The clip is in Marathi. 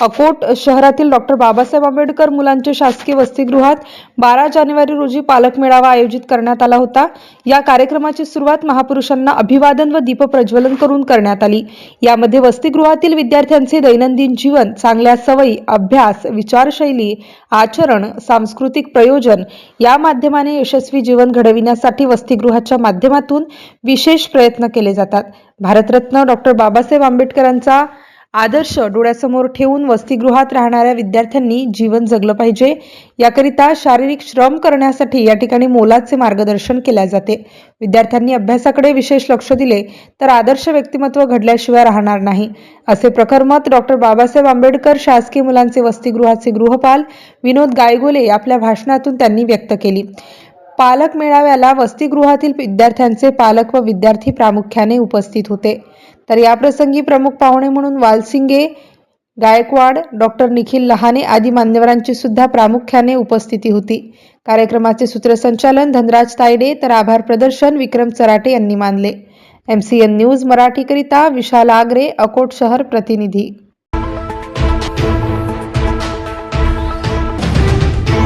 अकोट शहरातील डॉक्टर बाबासाहेब आंबेडकर मुलांचे शासकीय वसतिगृहात बारा जानेवारी रोजी पालक मेळावा आयोजित करण्यात आला होता. या कार्यक्रमाची सुरुवात महापुरुषांना अभिवादन व दीप प्रज्वलन करून करण्यात आली. यामध्ये वसतिगृहातील विद्यार्थ्यांचे दैनंदिन जीवन चांगल्या सवयी अभ्यास विचारशैली आचरण सांस्कृतिक प्रयोजन या माध्यमाने यशस्वी जीवन घडविण्यासाठी वसतिगृहाच्या माध्यमातून विशेष प्रयत्न केले जातात. भारतरत्न डॉक्टर बाबासाहेब आंबेडकरांचा आदर्श डोळ्यासमोर ठेवून वसतिगृहात राहणाऱ्या विद्यार्थ्यांनी जीवन जगलं पाहिजे. याकरिता शारीरिक श्रम करण्यासाठी या ठिकाणी मोलाचे मार्गदर्शन केले जाते. विद्यार्थ्यांनी अभ्यासाकडे विशेष लक्ष दिले तर आदर्श व्यक्तिमत्व घडल्याशिवाय राहणार नाही. असे प्रखर मत डॉक्टर बाबासाहेब आंबेडकर शासकीय मुलांचे वसतिगृहाचे गृहपाल विनोद गायगोले आपल्या भाषणातून त्यांनी व्यक्त केली. पालक मेळाव्याला वसतिगृहातील विद्यार्थ्यांचे पालक व विद्यार्थी प्रामुख्याने उपस्थित होते. तर याप्रसंगी प्रमुख पाहुणे म्हणून वालसिंगे गायकवाड डॉक्टर निखिल लहाने आदी मान्यवरांची सुद्धा प्रामुख्याने उपस्थिती होती. कार्यक्रमाचे सूत्रसंचालन धनराज तायडे तर आभार प्रदर्शन विक्रम चराटे यांनी मानले. एम सी एन न्यूज मराठीकरिता विशाल आगरे अकोट शहर प्रतिनिधी.